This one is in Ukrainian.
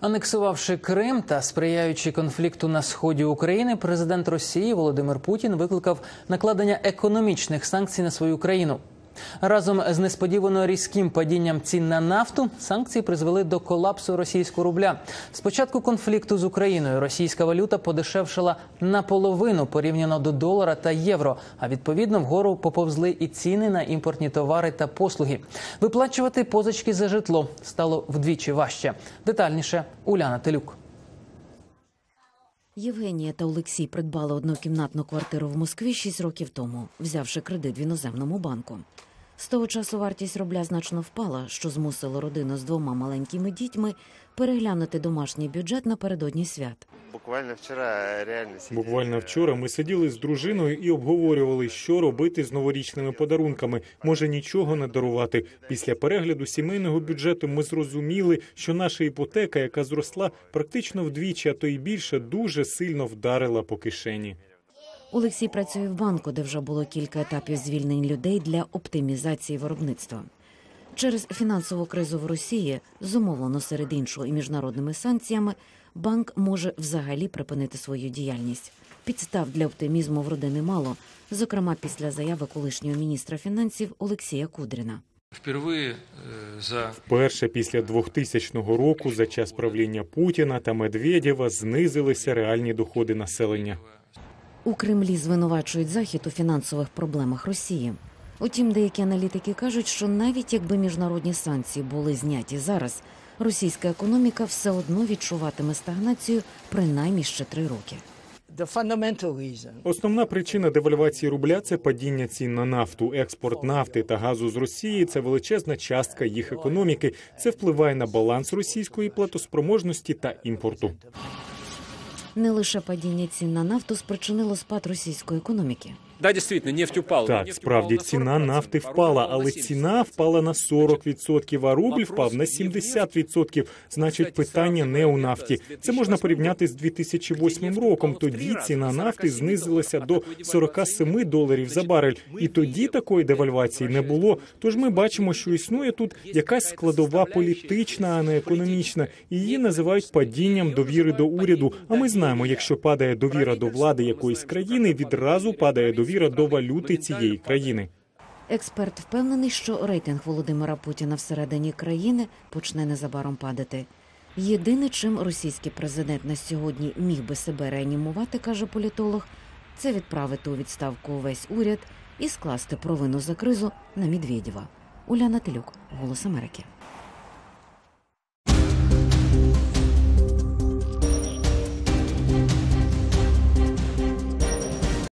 Анексувавши Крим та сприяючи конфлікту на сході України, президент Росії Володимир Путін викликав накладення економічних санкцій на свою країну. Разом з несподівано різким падінням цін на нафту санкції призвели до колапсу російського рубля. З початку конфлікту з Україною російська валюта подешевшала наполовину порівняно до долара та євро. А відповідно вгору поповзли і ціни на імпортні товари та послуги. Виплачувати позички за житло стало вдвічі важче. Детальніше Уляна Телюк. Євгенія та Олексій придбали однокімнатну квартиру в Москві 6 років тому, взявши кредит в іноземному банку. З того часу вартість рубля значно впала, що змусило родину з двома маленькими дітьми переглянути домашній бюджет напередодні свят. Буквально вчора реально сидели. Буквально вчора ми сиділи з дружиною і обговорювали, що робити з новорічними подарунками. Може нічого не дарувати. Після перегляду сімейного бюджету ми зрозуміли, що наша іпотека, яка зросла практично вдвічі, а то й більше, дуже сильно вдарила по кишені. Олексій працює в банку, де вже було кілька етапів звільнень людей для оптимізації виробництва. Через фінансову кризу в Росії, зумовлено серед іншого і міжнародними санкціями, банк може взагалі припинити свою діяльність. Підстав для оптимізму в родини мало, зокрема після заяви колишнього міністра фінансів Олексія Кудріна. Впервые э, за Перше після 2000 року, за час правління Путіна та Медведєва, знизилися реальні доходи населення. У Кремлі звинувачують захід у фінансових проблемах Росії. Утім, деякі аналітики кажуть, що навіть якби міжнародні санкції були зняті зараз, російська економіка все одно відчуватиме стагнацію принаймні ще три роки. Основна причина девальвації рубля це падіння цін на нафту. Експорт нафти та газу з Росії це величезна частка їх економіки. Це впливає на баланс російської платоспроможності та імпорту. Не лише падіння цін на нафту спричинило спад російської економіки. Да, действительно, нефть упала. Так, справді ціна нафти впала, але ціна впала на 40%, а рубль впав на 70%. Значить, питання не у нафті. Це можна порівняти з 2008 роком. Тоді ціна нафти знизилася до 47 доларів за барель, і тоді такої девальвації не було. Тож ми бачимо, що існує тут якась складова політична, а не економічна. Її називають падінням довіри до уряду. А ми знаємо, якщо падає довіра до влади якоїсь країни, відразу падає довіра до валюти цієї країни. Експерт впевнений, що рейтинг Володимира Путіна всередині країни почне незабаром падати. Єдине, чим російський президент на сьогодні міг би себе реанімувати, каже політолог, це відправити у відставку увесь уряд і скласти провину за кризу на Медведєва. Уляна Телюк, Голос Америки.